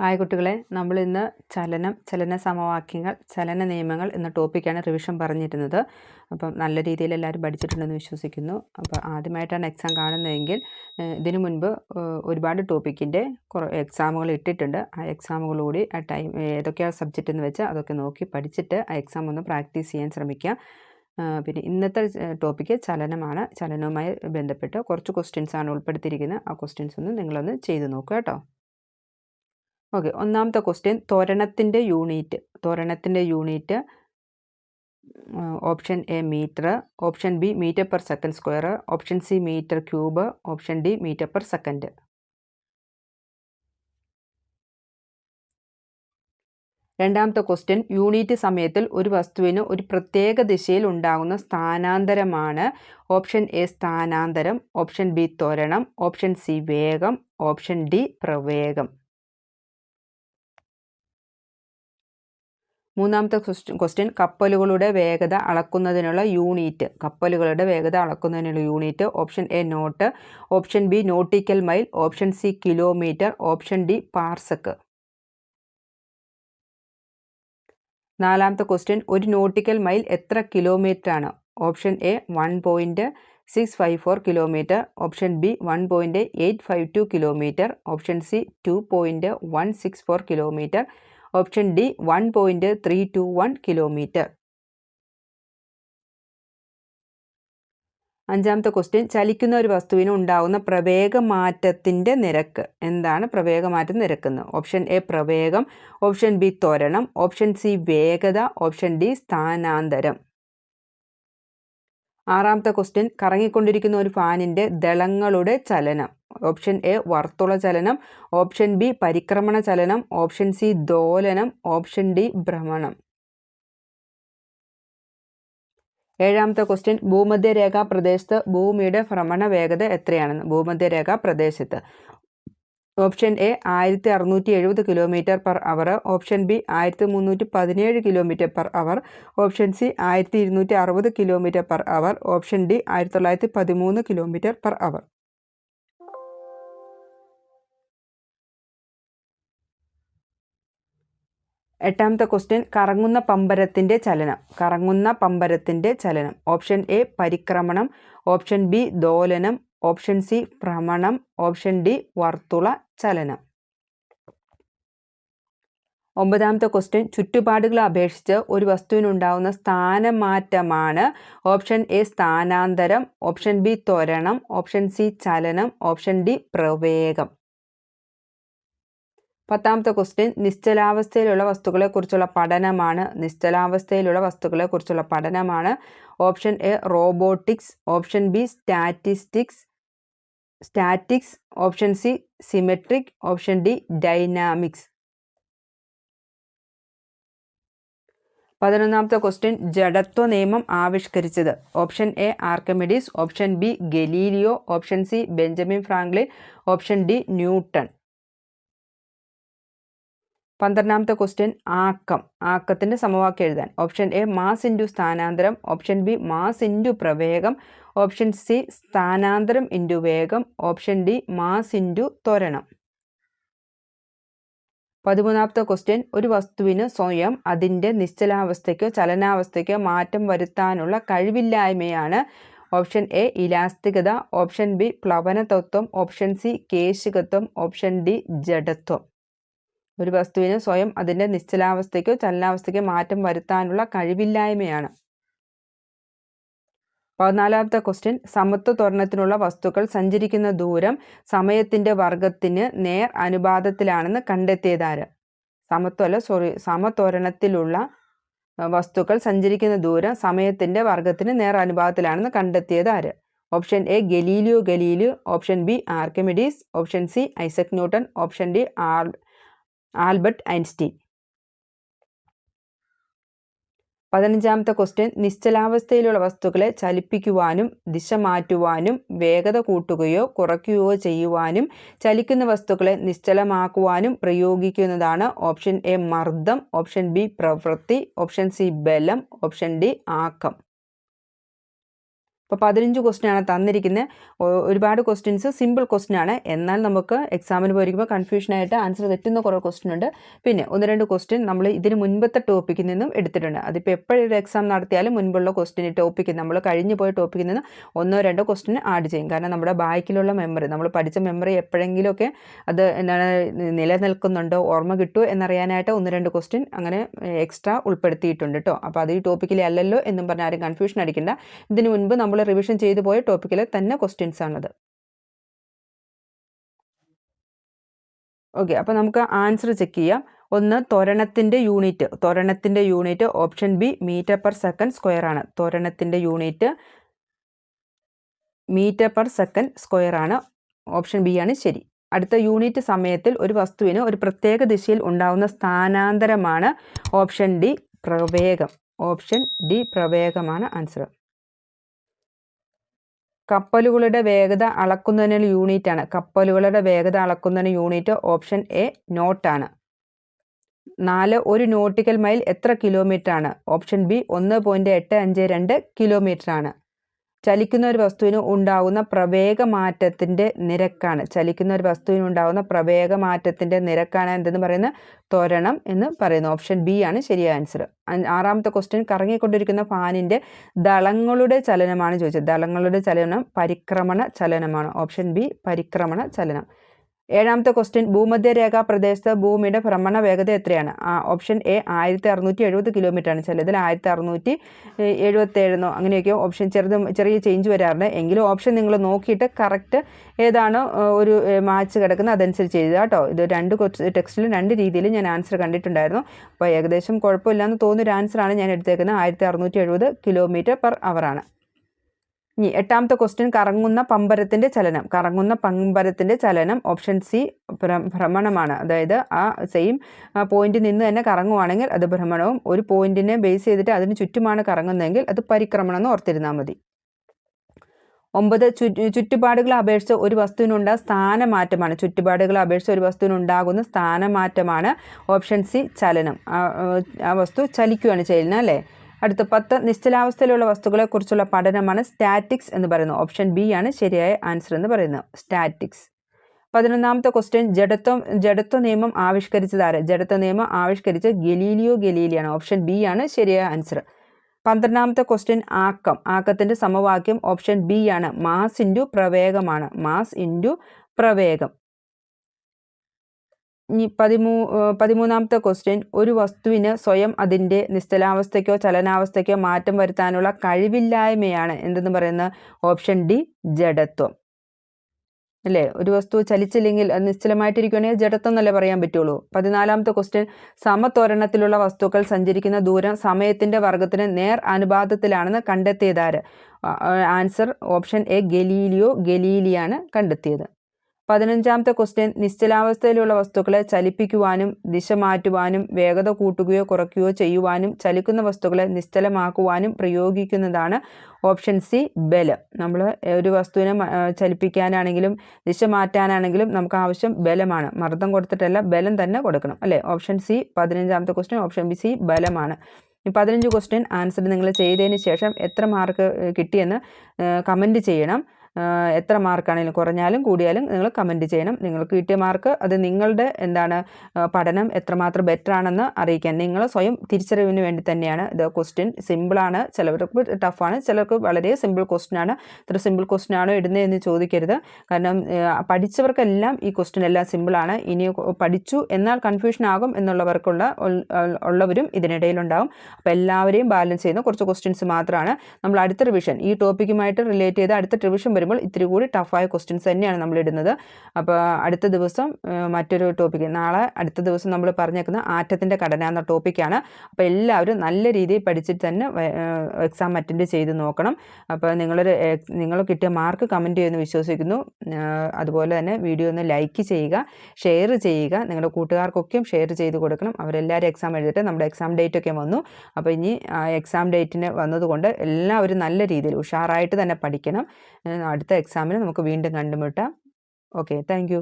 Hi കുട്ടികളെ നമ്മൾ ഇന്ന് ചലനം ചലന സമവാക്യങ്ങൾ ചലന നിയമങ്ങൾ എന്ന ടോപ്പിക്കാണ് റിവിഷൻ പറഞ്ഞിരുന്നത്. അപ്പം നല്ല രീതിയിൽ എല്ലാവരും പഠിച്ചിട്ടുണ്ടെന്ന് വിശ്വസിക്കുന്നു. അപ്പോൾ ആദ്യമായിട്ടാണ് എക്സാം കാണുന്നതെങ്കിൽ ഇതിനു മുൻപ് ഒരുപാട് ടോപ്പിക്കിന്റെ കുറേ എക്സാമുകൾ ഇട്ടിട്ടുണ്ട്. ആ എക്സാമുകളൂടി ആ ടൈം ഏതൊക്കെയാണ് സബ്ജക്റ്റ് എന്ന് വെച്ചാൽ അതൊക്കെ നോക്കി പഠിച്ചിട്ട് ആ എക്സാം ഒന്ന് പ്രാക്ടീസ് ചെയ്യാൻ ശ്രമിക്കുക പിന്നെ ഇന്നത്തെ ടോപ്പിക്ക് ചലനമാണ്. ചലനവുമായി ബന്ധപ്പെട്ട് കുറച്ച് ക്വസ്റ്റ്യൻസ് ആണ് ഉൾപ്പെടുത്തിയിരിക്കുന്നത്. ആ ക്വസ്റ്റ്യൻസ് ഒന്ന് നിങ്ങളൊന്ന് ചെയ്ത് നോക്കുക കേട്ടോ. ഓക്കെ ഒന്നാമത്തെ ക്വസ്റ്റ്യൻ തോരണത്തിന്റെ unit തോരണത്തിന്റെ unit option A metre option B metre per second square option C metre cube option D metre per second രണ്ടാമത്തെ ക്വസ്റ്റ്യൻ യൂണിറ്റ് സമയത്തിൽ ഒരു വസ്തുവിന് ഒരു പ്രത്യേക ദിശയിൽ ഉണ്ടാകുന്ന സ്ഥാനാന്തരമാണ്. ഓപ്ഷൻ എ സ്ഥാനാന്തരം ഓപ്ഷൻ ബി ത്വരണം ഓപ്ഷൻ സി വേഗം ഓപ്ഷൻ ഡി പ്രവേഗം. മൂന്നാമത്തെ ക്വസ്റ്റ്യൻ കപ്പലുകളുടെ വേഗത അളക്കുന്നതിനുള്ള യൂണിറ്റ് കപ്പലുകളുടെ വേഗത അളക്കുന്നതിനുള്ള unit option A knot option B nautical mile option C kilometre option D parsec നാലാമത്തെ ക്വസ്റ്റ്യൻ ഒരു നോട്ടിക്കൽ മൈൽ എത്ര കിലോമീറ്റർ ആണ്? Option A one point six five four kilometre option B one point eight five two kilometre option C two point one six four kilometre option D one point three two one kilometre. അഞ്ചാമത്തെ question ചലിക്കുന്ന ഒരു വസ്തുവിന് ഉണ്ടാകുന്ന പ്രവേഗമാറ്റത്തിന്റെ നിരക്ക്. എന്താണ് പ്രവേഗമാറ്റം നിരക്കുന്നത് ഓപ്ഷൻ എ പ്രവേഗം. ഓപ്ഷൻ ബി ത്വരണം. ഓപ്ഷൻ സി വേഗത. ഓപ്ഷൻ ഡി സ്ഥാനാന്തരം. ആറാമത്തെ ക്വസ്റ്റ്യൻ കറങ്ങിക്കൊണ്ടിരിക്കുന്ന ഒരു ഫാനിന്റെ ദളങ്ങളുടെ ചലനം. ഓപ്ഷൻ എ വർത്തുള ചലനം ഓപ്ഷൻ ബി പരിക്രമണ ചലനം ഓപ്ഷൻ സി ദോലനം ഓപ്ഷൻ ഡി ഭ്രമണം. ഏഴാമത്തെ ക്വസ്റ്റ്യൻ ഭൂമധ്യരേഖാ പ്രദേശത്ത് ഭൂമിയുടെ ഭ്രമണ വേഗത എത്രയാണെന്ന് ഭൂമധ്യരേഖാ പ്രദേശത്ത്. ഓപ്ഷൻ എ ആയിരത്തി അറുന്നൂറ്റി എഴുപത് kilometre per hour option B ആയിരത്തി മുന്നൂറ്റി പതിനേഴ് kilometre per hour option C ആയിരത്തി ഇരുന്നൂറ്റി അറുപത് kilometre per hour option D ആയിരത്തി തൊള്ളായിരത്തി പതിമൂന്ന് കിലോമീറ്റർ പെർ അവർ. എട്ടാമത്തെ ക്വസ്റ്റ്യൻ കറങ്ങുന്ന പമ്പരത്തിന്റെ ചലനം. കറങ്ങുന്ന പമ്പരത്തിന്റെ ചലനം. ഓപ്ഷൻ എ പരിക്രമണം. ഓപ്ഷൻ ബി ദോലനം. ഓപ്ഷൻ സി ഭ്രമണം. ഓപ്ഷൻ ഡി വർത്തുള ചലനം. ഒമ്പതാമത്തെ ക്വസ്റ്റ്യൻ ചുറ്റുപാടുകളെ അപേക്ഷിച്ച് ഒരു വസ്തുവിനുണ്ടാവുന്ന സ്ഥാനമാറ്റമാണ് ഓപ്ഷൻ എ സ്ഥാനാന്തരം. ഓപ്ഷൻ ബി ത്വരണം. ഓപ്ഷൻ സി ചലനം. ഓപ്ഷൻ ഡി പ്രവേഗം. പത്താമത്തെ ക്വസ്റ്റ്യൻ നിശ്ചലാവസ്ഥയിലുള്ള വസ്തുക്കളെക്കുറിച്ചുള്ള പഠനമാണ്. നിശ്ചലാവസ്ഥയിലുള്ള വസ്തുക്കളെക്കുറിച്ചുള്ള പഠനമാണ്. Option A robotics option B statistics statics option C symmetric option D dynamics പതിനൊന്നാമത്തെ ക്വസ്റ്റ്യൻ ജഡത്വ നിയമം ആവിഷ്കരിച്ചത്. Option A Archimedes option B Galileo option C Benjamin Franklin option D Newton പന്ത്രണ്ടാമത്തെ ക്വസ്റ്റ്യൻ ആക്കം. ആക്കത്തിന്റെ സമവാക്യം എഴുതാൻ. ഓപ്ഷൻ എ മാസ് ഇന്റു സ്ഥാനാന്തരം. ഓപ്ഷൻ ബി മാസ് ഇന്റു പ്രവേഗം. ഓപ്ഷൻ സി സ്ഥാനാന്തരം ഇന്റു വേഗം. ഓപ്ഷൻ ഡി മാസ് ഇന്റു ത്വരണം. പതിമൂന്നാമത്തെ ക്വസ്റ്റ്യൻ ഒരു വസ്തുവിന് സ്വയം അതിന്റെ നിശ്ചലാവസ്ഥയ്ക്കോ ചലനാവസ്ഥയ്ക്കോ മാറ്റം വരുത്താനുള്ള കഴിവില്ലായ്മയാണ്. ഓപ്ഷൻ എ ഇലാസ്തികത. ഓപ്ഷൻ ബി പ്ലവനതത്വം. ഓപ്ഷൻ സി കേശികത്വം. ഓപ്ഷൻ ഡി ജഡത്വം. ഒരു വസ്തുവിന് സ്വയം അതിന്റെ നിശ്ചലാവസ്ഥയ്ക്കോ ചലനാവസ്ഥയ്ക്കോ മാറ്റം വരുത്താനുള്ള കഴിവില്ലായ്മയാണ്. പതിനാലാമത്തെ ക്വസ്റ്റ്യൻ സമത്വ ത്വരണത്തിനുള്ള വസ്തുക്കൾ സഞ്ചരിക്കുന്ന ദൂരം സമയത്തിന്റെ വർഗത്തിന് നേർ അനുപാതത്തിലാണെന്ന് കണ്ടെത്തിയതാര്? സമത്വല്ല സോറി സമത്വരണത്തിലുള്ള വസ്തുക്കൾ സഞ്ചരിക്കുന്ന ദൂരം സമയത്തിന്റെ വർഗത്തിന് നേർ അനുപാതത്തിലാണെന്ന് കണ്ടെത്തിയത് ആര് option A Galileo Galileo. Option B Archimedes. Option C Isaac Newton. Option D R Albert Einstein. പതിനഞ്ചാമത്തെ ക്വസ്റ്റ്യൻ നിശ്ചലാവസ്ഥയിലുള്ള വസ്തുക്കളെ ചലിപ്പിക്കുവാനും ദിശ മാറ്റുവാനും വേഗത കൂട്ടുകയോ കുറയ്ക്കുകയോ ചെയ്യുവാനും ചലിക്കുന്ന വസ്തുക്കളെ നിശ്ചലമാക്കുവാനും പ്രയോഗിക്കുന്നതാണ് ഓപ്ഷൻ എ മർദ്ദം ഓപ്ഷൻ ബി പ്രവൃത്തി ഓപ്ഷൻ സി ബലം ഓപ്ഷൻ ഡി ആക്കം. അപ്പോൾ പതിനഞ്ച് ക്വസ്റ്റ്യൻ ആണ് തന്നിരിക്കുന്നത് ഒരുപാട് ക്വസ്റ്റ്യൻസ് സിമ്പിൾ ക്വസ്റ്റ്യൻ ആണ്. എന്നാൽ നമുക്ക് എക്സാമിന് പോയിരിക്കുമ്പോൾ കൺഫ്യൂഷനായിട്ട് ആൻസർ തെറ്റുന്ന കുറേ ക്വസ്റ്റ്യൻ ഉണ്ട്. പിന്നെ ഒന്ന് രണ്ട് ക്വസ്റ്റ്യൻ നമ്മൾ ഇതിന് മുൻപത്തെ ടോപ്പിക്കിൽ നിന്നും എടുത്തിട്ടുണ്ട്. അതിപ്പോൾ എപ്പോഴൊരു എക്സാം നടത്തിയാലും മുൻപുള്ള ക്വസ്റ്റ്യൻ ടോപ്പിക്ക് നമ്മൾ കഴിഞ്ഞു പോയ ടോപ്പിക്കിൽ നിന്ന് ഒന്നോ രണ്ടോ ക്വസ്റ്റ്യൻ ആഡ് ചെയ്യും. കാരണം നമ്മുടെ ബാക്കിലുള്ള മെമ്മറി നമ്മൾ പഠിച്ച മെമ്മറി എപ്പോഴെങ്കിലുമൊക്കെ അത് എന്താണ് നിലനിൽക്കുന്നുണ്ടോ ഓർമ്മ കിട്ടുമോ എന്നറിയാനായിട്ട് ഒന്ന് രണ്ട് ക്വസ്റ്റ്യൻ അങ്ങനെ എക്സ്ട്രാ ഉൾപ്പെടുത്തിയിട്ടുണ്ട് കേട്ടോ അപ്പോൾ അത് ഈ ടോപ്പിക്കിലെ അല്ലല്ലോ എന്നും പറഞ്ഞാൽ ആരും കൺഫ്യൂഷൻ അടിക്കേണ്ട. ഇതിനു മുൻപ് നമ്മൾ റിവിഷൻ ചെയ്തു പോയ ടോപ്പിക്കിലെ തന്നെ ക്വസ്റ്റ്യൻസ് ആണത്. ഓക്കെ അപ്പോൾ നമുക്ക് ആൻസർ ചെക്ക് ചെയ്യാം. ഒന്ന് ത്വരണത്തിന്റെ unit ത്വരണത്തിന്റെ unit option B metre per second square ആണ്. ത്വരണത്തിന്റെ unit metre per second square ആണ്. ഓപ്ഷൻ ബി ആണ് ശരി. അടുത്ത യൂണിറ്റ് സമയത്തിൽ ഒരു വസ്തുവിന് ഒരു പ്രത്യേക ദിശയിൽ ഉണ്ടാകുന്ന സ്ഥാനാന്തരമാണ് ഓപ്ഷൻ ഡി പ്രവേഗം. ഓപ്ഷൻ ഡി പ്രവേഗമാണ് ആൻസർ കപ്പലുകളുടെ വേഗത അളക്കുന്നതിന് യൂണിറ്റ് ആണ്. കപ്പലുകളുടെ വേഗത അളക്കുന്നതിന് യൂണിറ്റ് ഓപ്ഷൻ എ നോട്ട് ആണ്. നാല് ഒരു നോട്ടിക്കൽ മൈൽ എത്ര കിലോമീറ്റർ ആണ്? ഓപ്ഷൻ ബി ഒന്ന് പോയിന്റ് എട്ട് അഞ്ച് രണ്ട് കിലോമീറ്റർ ആണ്. ചലിക്കുന്ന ഒരു വസ്തുവിന് ഉണ്ടാകുന്ന പ്രവേഗമാറ്റത്തിന്റെ നിരക്കാണ്. ചലിക്കുന്ന ഒരു വസ്തുവിന് ഉണ്ടാകുന്ന പ്രവേഗമാറ്റത്തിന്റെ നിരക്കാണ് എന്തെന്ന് പറയുന്ന ത്വരണം എന്ന് പറയുന്നു. ഓപ്ഷൻ ബി ആണ് ശരിയായ ആൻസർ. ആറാമത്തെ ക്വസ്റ്റ്യൻ കറങ്ങിക്കൊണ്ടിരിക്കുന്ന ഫാനിന്റെ ദളങ്ങളുടെ ചലനമാണ് ചോദിച്ചത്. ദളങ്ങളുടെ ചലനം പരിക്രമണ ചലനമാണ്. ഓപ്ഷൻ ബി പരിക്രമണ ചലനം. ഏഴാമത്തെ ക്വസ്റ്റ്യൻ ഭൂമധ്യരേഖാ പ്രദേശത്ത് ഭൂമിയുടെ ഭ്രമണ വേഗത എത്രയാണ്? ഓപ്ഷൻ എ ആയിരത്തി അറുന്നൂറ്റി എഴുപത് കിലോമീറ്റർ ആണ്. ചിലതിൽ ആയിരത്തി അറുന്നൂറ്റി എഴുപത്തേഴെന്നോ അങ്ങനെയൊക്കെയോ ഓപ്ഷൻ ചെറുത് ചെറിയ ചേഞ്ച് വരാറുണ്ട്. എങ്കിലും ഓപ്ഷൻ നിങ്ങൾ നോക്കിയിട്ട് കറക്റ്റ് ഏതാണ് ഒരു മാച്ച് കിടക്കുന്നത് അതനുസരിച്ച് എഴുതുക കേട്ടോ. ഇത് രണ്ട് ടെക്സ്റ്റിലും രണ്ട് രീതിയിൽ ഞാൻ ആൻസർ കണ്ടിട്ടുണ്ടായിരുന്നു. അപ്പോൾ ഏകദേശം കുഴപ്പമില്ലാന്ന് തോന്നിയൊരു ആൻസറാണ് ഞാൻ എടുത്തേക്കുന്നത്. ആയിരത്തി അറുന്നൂറ്റി എഴുപത് കിലോമീറ്റർ പെർ അവറാണ് ഇനി എട്ടാമത്തെ ക്വസ്റ്റ്യൻ കറങ്ങുന്ന പമ്പരത്തിന്റെ ചലനം. കറങ്ങുന്ന പമ്പരത്തിന്റെ ചലനം ഓപ്ഷൻ സി ഭ്രമണമാണ്. അതായത് ആ സെയിം പോയിന്റിൽ നിന്ന് തന്നെ കറങ്ങുവാണെങ്കിൽ അത് ഭ്രമണവും ഒരു പോയിന്റിനെ ബേസ് ചെയ്തിട്ട് അതിന് ചുറ്റുമാണ് കറങ്ങുന്നതെങ്കിൽ അത് പരിക്രമണം എന്ന് ഓർത്തിരുന്നാൽ മതി. ഒമ്പത് ചുറ്റുപാടുകളെ അപേക്ഷിച്ച് ഒരു വസ്തുവിനുണ്ട സ്ഥാനമാറ്റമാണ്. ചുറ്റുപാടുകളെ അപേക്ഷിച്ച് ഒരു വസ്തുവിനുണ്ടാകുന്ന സ്ഥാനമാറ്റമാണ് ഓപ്ഷൻ സി ചലനം. ആ വസ്തു ചലിക്കുകയാണ് ചെയ്യുന്നത് അല്ലേ? അടുത്ത പത്ത് നിശ്ചലാവസ്ഥയിലുള്ള വസ്തുക്കളെക്കുറിച്ചുള്ള പഠനമാണ് സ്റ്റാറ്റിക്സ് എന്ന് പറയുന്നത്. ഓപ്ഷൻ ബി ആണ് ശരിയായ ആൻസർ എന്ന് പറയുന്നത്. സ്റ്റാറ്റിക്സ്. പതിനൊന്നാമത്തെ ക്വസ്റ്റ്യൻ ജഡത്വം ജഡത്വ നിയമം ആവിഷ്കരിച്ചത് ആര്? ജഡത്വ നിയമം ആവിഷ്കരിച്ച ഗലീലിയോ ഗലീലിയാണ്? ഓപ്ഷൻ ബി ആണ് ശരിയായ ആൻസർ. പന്ത്രണ്ടാമത്തെ ക്വസ്റ്റ്യൻ ആക്കം. ആക്കത്തിന്റെ സമവാക്യം ഓപ്ഷൻ ബി ആണ്. മാസ് ഇന്റു പ്രവേഗമാണ്. മാസ് ഇന്റു പ്രവേഗം. ഇനി പതിമൂ പതിമൂന്നാമത്തെ ക്വസ്റ്റ്യൻ ഒരു വസ്തുവിന് സ്വയം അതിന്റെ നിശ്ചലാവസ്ഥയ്ക്കോ ചലനാവസ്ഥയ്ക്കോ മാറ്റം വരുത്താനുള്ള കഴിവില്ലായ്മയാണ് എന്തെന്ന് പറയുന്ന ഓപ്ഷൻ ഡി ജഡത്വം. അല്ലേ? ഒരു വസ്തു ചലിച്ചില്ലെങ്കിൽ അത് നിശ്ചലമായിട്ടിരിക്കുകയാണെങ്കിൽ ജഡത്വം എന്നല്ലേ പറയാൻ പറ്റുള്ളൂ? പതിനാലാമത്തെ ക്വസ്റ്റ്യൻ സമത്വരണത്തിലുള്ള വസ്തുക്കൾ സഞ്ചരിക്കുന്ന ദൂരം സമയത്തിന്റെ വർഗത്തിന് നേർ അനുപാതത്തിലാണെന്ന് കണ്ടെത്തിയതാര്? ആൻസർ ഓപ്ഷൻ എ ഗലീലിയോ ഗലീലിയാണ് കണ്ടെത്തിയത്. പതിനഞ്ചാമത്തെ ക്വസ്റ്റ്യൻ നിശ്ചലാവസ്ഥയിലുള്ള വസ്തുക്കളെ ചലിപ്പിക്കുവാനും ദിശ മാറ്റുവാനും വേഗത കൂട്ടുകയോ കുറയ്ക്കുകയോ ചെയ്യുവാനും ചലിക്കുന്ന വസ്തുക്കളെ നിശ്ചലമാക്കുവാനും പ്രയോഗിക്കുന്നതാണ് ഓപ്ഷൻ സി ബലം. നമ്മൾ ഒരു വസ്തുവിനെ ചലിപ്പിക്കാനാണെങ്കിലും ദിശ മാറ്റാനാണെങ്കിലും നമുക്ക് ആവശ്യം ബലമാണ്. മർദ്ദം കൊടുത്തിട്ടല്ല ബലം തന്നെ കൊടുക്കണം അല്ലേ? ഓപ്ഷൻ സി പതിനഞ്ചാമത്തെ ക്വസ്റ്റ്യൻ ഓപ്ഷൻ ബി സി ബലമാണ്. ഈ പതിനഞ്ച് ക്വസ്റ്റ്യൻ ആൻസർ നിങ്ങൾ ചെയ്തതിന് ശേഷം എത്ര മാർക്ക് കിട്ടിയെന്ന് കമന്റ് ചെയ്യണം. എത്ര മാർക്കാണെങ്കിലും കുറഞ്ഞാലും കൂടിയാലും നിങ്ങൾ കമന്റ് ചെയ്യണം. നിങ്ങൾക്ക് കിട്ടിയ മാർക്ക് അത് നിങ്ങളുടെ എന്താണ് പഠനം എത്രമാത്രം ബെറ്റർ ആണെന്ന് അറിയിക്കാൻ. നിങ്ങൾ സ്വയം തിരിച്ചറിവിന് വേണ്ടി തന്നെയാണ്. ഇത് ക്വസ്റ്റ്യൻ സിമ്പിളാണ് ചിലവർക്ക് ടഫാണ് ചിലർക്ക് വളരെ സിമ്പിൾ ക്വസ്റ്റ്യൻ ആണ്. ഇത്ര സിമ്പിൾ ക്വസ്റ്റ്യൻ ആണോ ഇടുന്നതെന്ന് ചോദിക്കരുത്. കാരണം പഠിച്ചവർക്കെല്ലാം ഈ ക്വസ്റ്റ്യൻ എല്ലാം സിമ്പിളാണ് ഇനി പഠിച്ചു എന്നാൽ കൺഫ്യൂഷൻ ആകും എന്നുള്ളവർക്കുള്ള ഉള്ളവരും ഇതിനിടയിലുണ്ടാകും അപ്പോൾ എല്ലാവരെയും ബാലൻസ് ചെയ്യുന്ന കുറച്ച് ക്വസ്റ്റ്യൻസ് മാത്രമാണ് നമ്മൾ അടുത്ത റിവിഷൻ ഈ ടോപ്പിക്കുമായിട്ട് റിലേറ്റ് ചെയ്ത് അടുത്ത റിവിഷൻ വരും വരുമ്പോൾ ഇത്തിരി കൂടി ടഫായ ക്വസ്റ്റ്യൻസ് തന്നെയാണ് നമ്മൾ ഇടുന്നത്. അപ്പോൾ അടുത്ത ദിവസം മറ്റൊരു ടോപ്പിക്ക് നാളെ അടുത്ത ദിവസം നമ്മൾ പറഞ്ഞേക്കുന്ന ആറ്റത്തിന്റെ ഘടന എന്ന ടോപ്പിക്കാണ് അപ്പോൾ എല്ലാവരും നല്ല രീതിയിൽ പഠിച്ചിട്ട് തന്നെ എക്സാം അറ്റൻഡ് ചെയ്ത് നോക്കണം. അപ്പോൾ നിങ്ങളൊരു നിങ്ങൾ കിട്ടിയ മാർക്ക് കമന്റ് ചെയ്യുമെന്ന് വിശ്വസിക്കുന്നു. അതുപോലെ തന്നെ വീഡിയോ ഒന്ന് ലൈക്ക് ചെയ്യുക ഷെയർ ചെയ്യുക. നിങ്ങളുടെ കൂട്ടുകാർക്കൊക്കെയും ഷെയർ ചെയ്ത് കൊടുക്കണം. അവരെല്ലാവരും എക്സാം എഴുതിയിട്ട് നമ്മുടെ എക്സാം ഡേറ്റ് ഒക്കെ വന്നു. അപ്പോൾ ഇനി എക്സാം ഡേറ്റിന് വന്നതുകൊണ്ട് എല്ലാവരും നല്ല രീതിയിൽ ഉഷാറായിട്ട് തന്നെ പഠിക്കണം. അടുത്ത എക്സാമിന് നമുക്ക് വീണ്ടും കണ്ടുമുട്ടാം. Okay thank